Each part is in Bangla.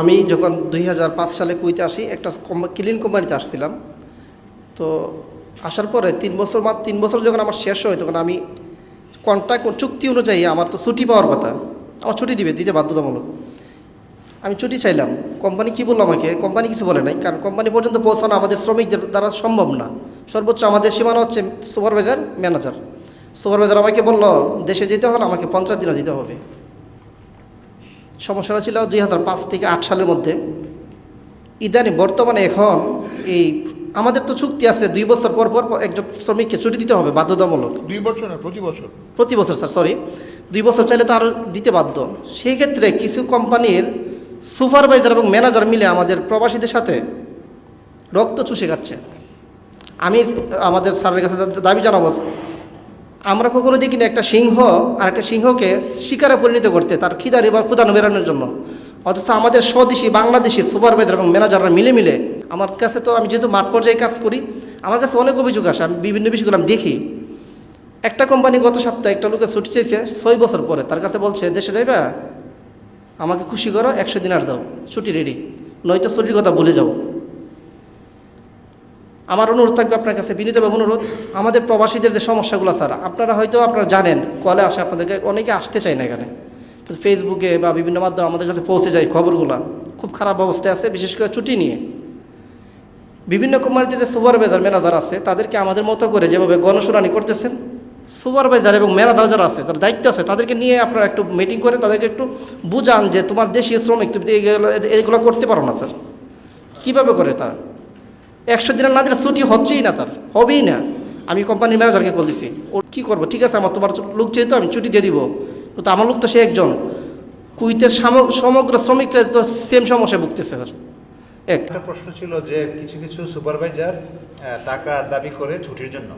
আমি যখন দুই হাজার পাঁচ সালে কুইতে আসি, একটা ক্লিন কোম্পানিতে আসছিলাম। তো আসার পরে তিন বছর মাত্র তিন বছর যখন আমার শেষ হয়, তখন আমি কন্ট্রাক্ট চুক্তি অনুযায়ী আমার তো ছুটি পাওয়ার কথা। আমার ছুটি দিবে, দিতে বাধ্যতামূলক। আমি ছুটি চাইলাম। কোম্পানি কি বলল আমাকে? কোম্পানি কিছু বলে নাই, কারণ কোম্পানি পর্যন্ত পৌঁছানো আমাদের শ্রমিকদের দ্বারা সম্ভব না। সর্বোচ্চ আমাদের সীমানা হচ্ছে সুপারভাইজার ম্যানেজার সুপারভাইজার আমাকে বলল, দেশে যেতে হলে আমাকে পঞ্চাশ দিনে দিতে হবে। সমস্যাটা ছিল দুই হাজার পাঁচ থেকে আট সালের মধ্যে। ইদানি বর্তমানে এখন এই আমাদের তো চুক্তি আছে দুই বছর পর পর একজন শ্রমিককে ছুটি দিতে হবে বাধ্যতামূলক। দুই বছর না প্রতি বছর? প্রতি বছর স্যার সরি দুই বছর চাইলে তো আরও দিতে বাধ্য। সেই ক্ষেত্রে কিছু কোম্পানির সুপারভাইজার এবং ম্যানেজার মিলে আমাদের প্রবাসীদের সাথে রক্ত চুষে খাচ্ছে। আমি আমাদের স্যারের কাছে দাবি জানাব আমরা কখনো দেখি না একটা সিংহ আর একটা সিংহকে শিকারে পরিণত করতে, তার খিদারি বা ক্ষুদানো বেরানোর জন্য। অথচ আমাদের স্বদেশি বাংলাদেশি সুপারভাইজার এবং ম্যানেজাররা মিলে মিলে আমার কাছে তো আমি যেহেতু মাঠ পর্যায়ে কাজ করি, আমার কাছে অনেক অভিযোগ আসে, আমি বিভিন্ন বিষয়গুলো আমি দেখি। একটা কোম্পানি গত সপ্তাহে একটা লোকে ছুটি চেয়েছে ছয় বছর পরে, তার কাছে বলছে, দেশে যাইবা? আমাকে খুশি করো, একশো দিন আর দাও, ছুটি রেডি নয়তো ছুটির কথা ভুলে যাও আমার অনুরোধ থাকবে আপনার কাছে বিনীতভাবে অনুরোধ, আমাদের প্রবাসীদের যে সমস্যাগুলো স্যার, আপনারা হয়তো আপনারা জানেন, কলে আসে আপনাদেরকে, অনেকে আসতে চায় না এখানে। ফেসবুকে বা বিভিন্ন মাধ্যমে আমাদের কাছে পৌঁছে যায় খবরগুলো। খুব খারাপ অবস্থায় আছে, বিশেষ করে ছুটি নিয়ে। বিভিন্ন কোম্পানিতে যে সুপারভাইজার, ম্যানেজার আছে, তাদেরকে আমাদের মতো করে যেভাবে গণশুনানি করতেছেন, সুপারভাইজার এবং ম্যানেজার যারা আছে তার দায়িত্ব আছে, তাদেরকে নিয়ে আপনারা একটু মিটিং করে তাদেরকে একটু বুঝান যে তোমার দেশীয় শ্রমিক, তুমি এগুলো করতে পারো না, স্যার। কীভাবে করে তারা? একশো দিনের না দিলে ছুটি হচ্ছেই না তার, হবেই না। আমি কোম্পানির ম্যানেজারকে কল দিছি। ও কী করব? ঠিক আছে, আমার তোমার লোক যেহেতু আমি ছুটি দিয়ে দিব। কিন্তু আমার লোক তো সে একজন। কুইতের সমগ্র শ্রমিকরা তো সেম সমস্যায় ভুগতেছে স্যার একটা প্রশ্ন ছিল যে কিছু কিছু সুপারভাইজার টাকা দাবি করে ছুটির জন্য।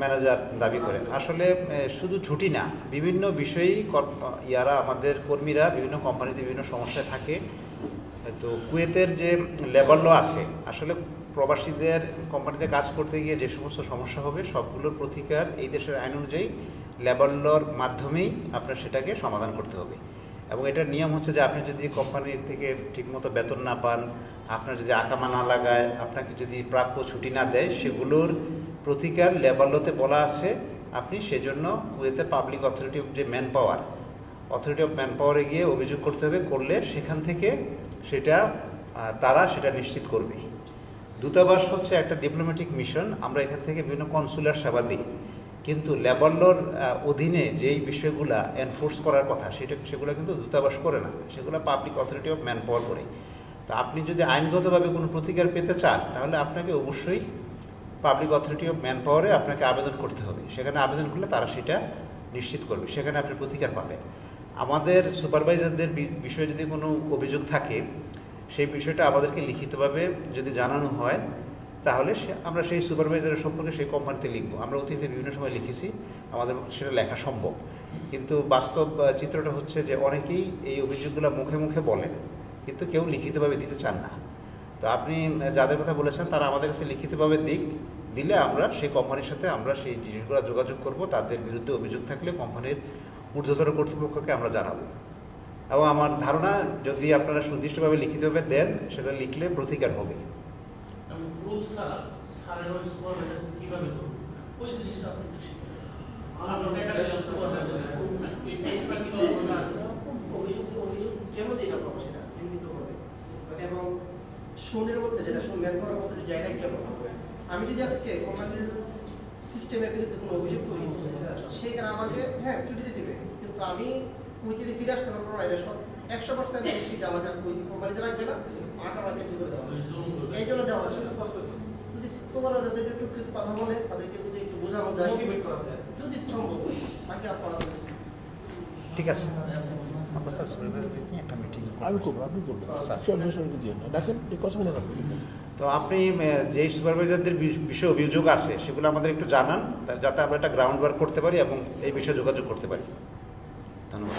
ম্যানেজার দাবি করে। আসলে শুধু ছুটি না, বিভিন্ন বিষয়েই ইয়ারা, আমাদের কর্মীরা বিভিন্ন কোম্পানিতে বিভিন্ন সমস্যায় থাকে। তো কুয়েতের যে লেবার আছে, আসলে প্রবাসীদের কোম্পানিতে কাজ করতে গিয়ে যে সমস্ত সমস্যা হবে, সবগুলোর প্রতিকার এই দেশের আইন অনুযায়ী লেবার লর মাধ্যমেই আপনার সেটাকে সমাধান করতে হবে। এবং এটার নিয়ম হচ্ছে যে আপনি যদি কোম্পানির থেকে ঠিকমতো বেতন না পান, আপনার যদি আকামা না লাগায়, আপনাকে যদি প্রাপ্য ছুটি না দেয়, সেগুলোর প্রতিকার লেবার লতে বলা আছে। আপনি সেজন্য কুয়েতে পাবলিক অথরিটি যে ম্যান পাওয়ার অথরিটি অফ ম্যান পাওয়ারে গিয়ে অভিযোগ করতে হবে, করলে সেখান থেকে সেটা তারা সেটা নিশ্চিত করবে। দূতাবাস হচ্ছে একটা ডিপ্লোম্যাটিক মিশন আমরা এখান থেকে বিভিন্ন কনসুলার সেবা দিই। কিন্তু লেবার লর অধীনে যেই বিষয়গুলা এনফোর্স করার কথা, সেটা, সেগুলো কিন্তু দূতাবাস করে না। সেগুলো public authority of manpower করে। তো আপনি যদি আইনগতভাবে কোনো প্রতিকার পেতে চান, তাহলে আপনাকে অবশ্যই পাবলিক অথরিটি অফ ম্যান পাওয়ারে আপনাকে আবেদন করতে হবে। সেখানে আবেদন করলে তারা সেটা নিশ্চিত করবে। সেখানে আপনি প্রতিকার পাবেন। আমাদের সুপারভাইজারদের বিষয়ে যদি কোনো অভিযোগ থাকে, সেই বিষয়টা আমাদেরকে লিখিতভাবে যদি জানানো হয়, তাহলে আমরা সেই সুপারভাইজারের সম্পর্কে সেই কোম্পানিতে লিখব। আমরা অতীতে বিভিন্ন সময় লিখেছি, আমাদের সেটা লেখা সম্ভব। কিন্তু বাস্তব চিত্রটা হচ্ছে যে অনেকেই এই অভিযোগগুলো মুখে মুখে বলেন, কিন্তু কেউ লিখিতভাবে দিতে চান না। তো আপনি যাদের কথা বলেছেন, তারা আমাদের কাছে লিখিতভাবে দিক, দিলে আমরা সেই কোম্পানির সাথে আমরা সেই জিনিসগুলো যোগাযোগ করব। তাদের বিরুদ্ধে অভিযোগ থাকলে কোম্পানির ঊর্ধ্বতর কর্তৃপক্ষকে আমরা জানাব। এবং আমার ধারণা যদি আপনারা সুনির্দিষ্টভাবে লিখিতভাবে দেন সেটা লিখলে প্রতিকার হবে। এবং শূন্যের মধ্যে যেটা করার মতো জায়গায় কেমন আমি যদি আজকে সিস্টেমের বিরুদ্ধে কোনো অভিযোগ করি সেখানে আমাকে হ্যাঁ ছুটিতে দিবে। কিন্তু আমি কুইতিতে ফিরে আসতে পারব না এটা সব একশো পার্সেন্ট নিশ্চিত আমাকে আর কুইতি কোম্পানিতে রাখবে না আমাকে আমার ক্যান্সেল করে দেওয়া। এই জন্য দেওয়া হচ্ছে স্পষ্ট। যদি সুপারভাইজারদেরকে একটু কিছু কথা বলে তাদেরকে যদি একটু বোঝানো যায় Motivate করা যায়। যদি সম্ভব হয়, বাকি আপনারা ঠিক আছে। আমরা স্যার নিয়ে একটা মিটিং আমি করব আপনি করবেন। সুপারভাইজারকে দিয়ে না দেখেন এই কথা বলে রাখবেন। তো আপনি যে সুপারভাইজারদের বিষয়ে অভিযোগ আছে, সেগুলো আমাদের একটু জানান যাতে আমরা একটা গ্রাউন্ড ওয়ার্ক করতে পারি এবং এই বিষয়ে যোগাযোগ করতে পারি। ধন্যবাদ।